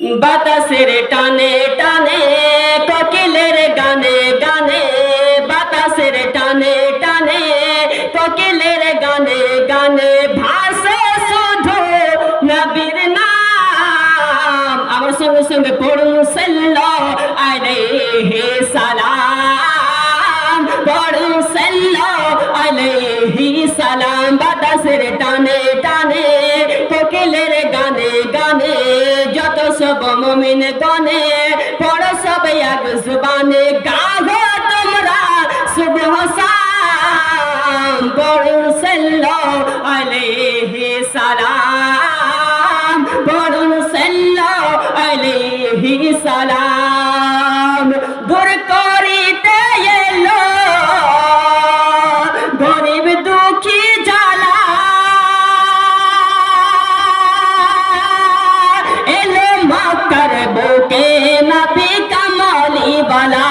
বাতাসের টানে টানে, কোকিলের গানে গানে, বাতাসের টানে টানে, কোকিলের গানে গানে ভাসে শুধু নবীর নাম। আমার সঙ্গে সঙ্গে পড়ুন সাল্লা আলাইহি সালাম। পড়ুন সাল্লা আলাইহি সালাম। বাতাসের টানে টানে সব মমিন গনে পড়ো সব এক জুবানে, গাগো তোমরা সুবহ সাম পড়ো সাল্লা আলাইহি সালাম, পড়ো সাল্লা আলাইহি সালাম। বুকে নবী কামলি বালা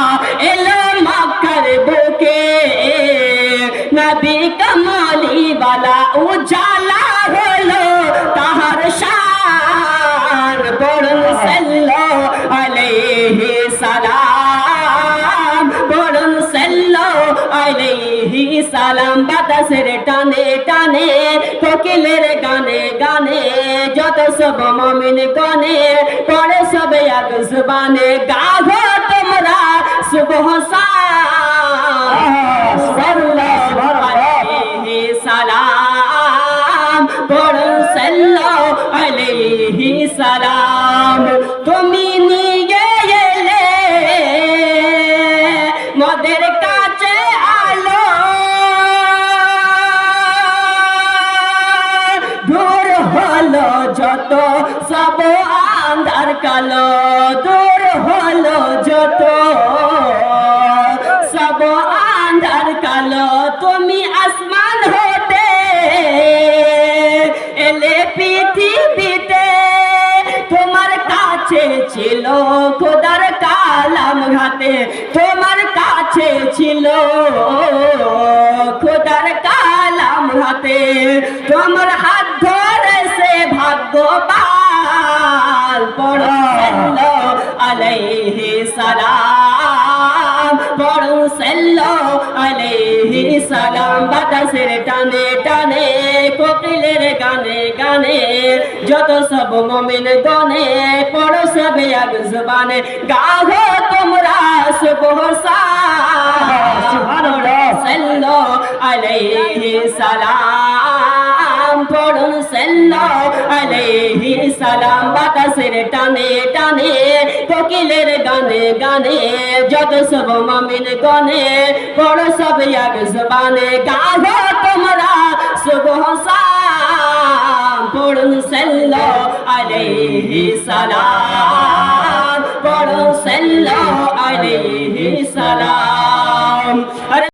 এলো মক্কার বুকে। নবী কামলি বালা উজালা হলো তাহার শান। পড়ুন সাল্লো আলাইহি সালাম। পড়ুন সাল্লো আলাইহি সালাম। বাতাসের টানে টানে, কোকিলের গানে গানে। যত সব মমিন কনে, পড়ে সব এক জুবানে গাভো তোমরা আলাইহি সালাম। পড়ো সাল্লাহ আলাইহি সালাম। যত সব আন্ধার কালো, দূর হলো যত। সব আন্ধার কালো, তুমি আসমান হতে, এলে পৃথিবীতে। তোমার কাছে ছিল খোদার কালাম ঘাতে তোমার কাছে ছিল খোদার কালাম ঘাতে তোমার হাত ভাগ্যবান পড়ো আলাইহি সালাম পড়ো সাল্লো আলাইহি সালাম, বাতাসের টানে টানে, কোকিলের গানে গানে, যত সব মমিন গনে, পড়ো সব এক জবানে, গাও তোমরা সুবহ সাল্লো সালাম বাতাসের টানে টানে কোকিলের গানে গানে যত সব মমিন গনে পড়ো সব এক জবানে গাও তোমরা সুবহ সালাম পড়ুন সাল্লো আলাইহি সালাম পড়ুন সাল্লো আলাইহি সালাম